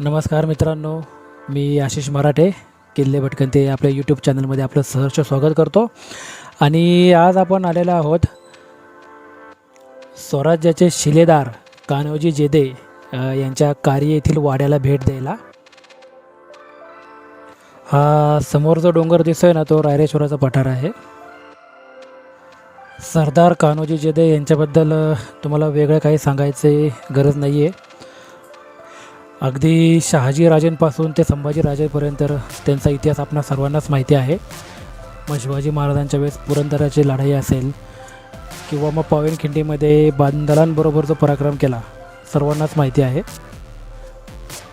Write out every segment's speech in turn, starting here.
नमस्कार मित्रांनो मी आशिष मराठे किल्ले भटकंते आपल्या यूट्यूब चॅनलमध्ये आपलं सहर्ष स्वागत करतो. आणि आज आपण आलेलो आहोत स्वराज्याचे शिलेदार कान्होजी जेदे यांच्या कार्य येथील वाड्याला भेट द्यायला. हा समोर जो डोंगर दिसतोय ना तो रायरेश्वराचा पठार आहे. सरदार कान्होजी जेदे यांच्याबद्दल तुम्हाला वेगळं काही सांगायचे गरज नाही आहे अगदी शहाजी राजेंपासून ते संभाजीराजेपर्यंत त्यांचा इतिहास आपणा सर्वांनाच माहिती आहे. मग शिवाजी महाराजांच्या वेळेस पुरंदराची लढाई असेल किंवा मग पावेनखिंडीमध्ये बांदलांबरोबर जो पराक्रम केला सर्वांनाच माहिती आहे.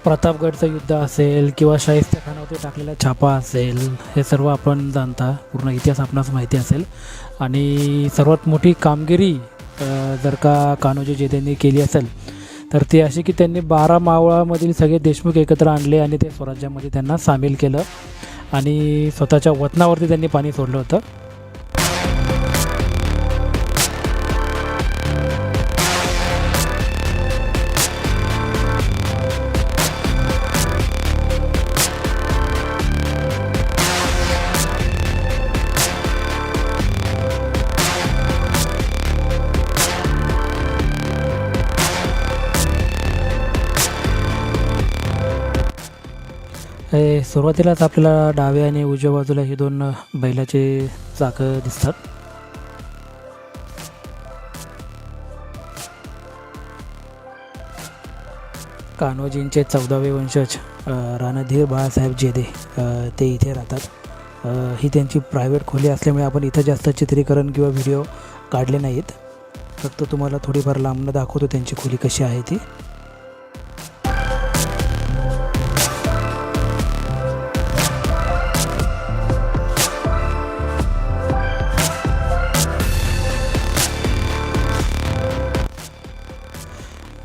प्रतापगडचं युद्ध असेल किंवा शाहिस्त्या खानावरती टाकलेला छापा असेल हे सर्व आपण जाणता पूर्ण इतिहास आपणास माहिती असेल. आणि सर्वात मोठी कामगिरी जर का कान्होजी जेदेंनी केली असेल तर ती अशी की त्यांनी बारा मावळामधील सगळे देशमुख एकत्र आणले आणि ते स्वराज्यामध्ये त्यांना सामील केलं. आणि स्वतःच्या वतनावरती त्यांनी पाणी सोडलं होतं. हे सुरुवातीलाच आपल्याला डाव्या आणि उजव्या बाजूला ही दोन बैलाचे चाकं दिसतात. कान्होजींचे चौदावे वंशज राणाधीर बाळासाहेब जेदे ते इथे राहतात. ही त्यांची प्रायव्हेट खोली असल्यामुळे आपण इथं जास्त चित्रीकरण किंवा व्हिडिओ काढले नाहीत. फक्त तुम्हाला थोडीफार लांबनं दाखवतो त्यांची खोली कशी आहे ती.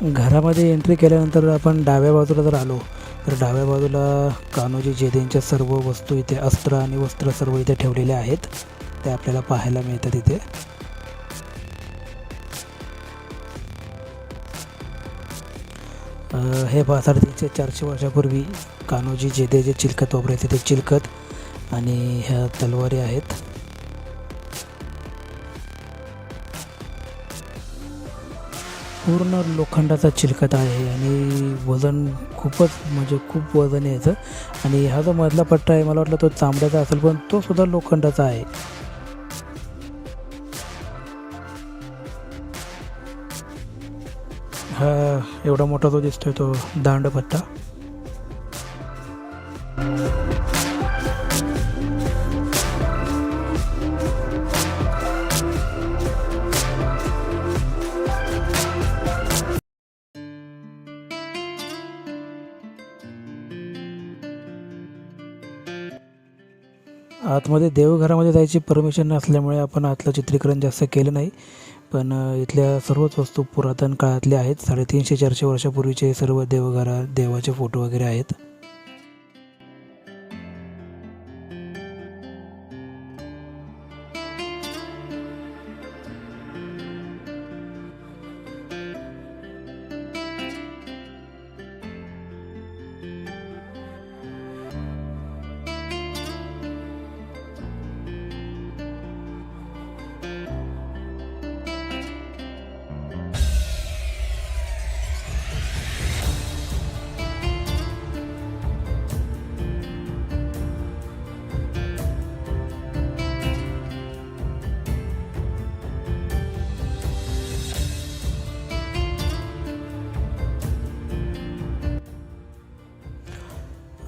घरामध्ये एंट्री केल्यानंतर आपण डाव्या बाजूला जर आलो तर डाव्या बाजूला कान्होजी जेदेंच्या सर्व वस्तू इथे अस्त्र आणि वस्त्र सर्व इथे ठेवलेले आहेत. ते आपल्याला पाहायला मिळतात इथे. हे पहा साडेतीनशे चारशे वर्षापूर्वी कान्होजी जेदे जे चिलखत वापरायचे ते चिलखत आणि ह्या तलवारी आहेत. पूर्ण लोखंडाचा चिलकत आहे आणि वजन खूपच म्हणजे खूप वजन यायचं याचं. आणि हा जो मधला पट्टा आहे मला वाटलं तो चांबड्याचा असेल पण तो सुद्धा लोखंडाचा आहे. हा एवढा मोठा जो दिसतोय तो दांड पट्टा आतमध्ये देवघरामध्ये जायची परमिशन नसल्यामुळे आपण आतलं चित्रीकरण जास्त केलं नाही. पण इथल्या सर्वच वस्तू पुरातन काळातल्या आहेत. साडेतीनशे चारशे वर्षापूर्वीचे सर्व देवघरा देवाचे फोटो वगैरे आहेत.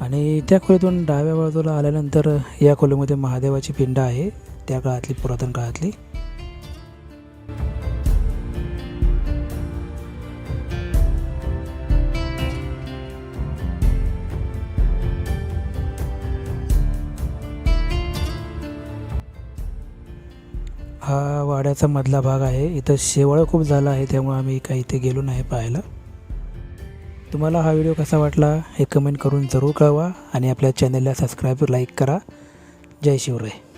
आणि त्या खोलीतून डाव्या बाजूला आल्यानंतर या खोलीमध्ये महादेवाची पिंड आहे त्या काळातली पुरातन काळातली. हा वाड्याचा मधला भाग आहे. इथं शेवाळं खूप झालं आहे त्यामुळे आम्ही काही इथे गेलो नाही पाहायला. तुम्हाला हा व्हिडिओ कसा वाटला हे कमेंट करून जरूर कळवा आणि आपल्या चॅनलला सबस्क्राईब लाईक करा. जय शिवराय.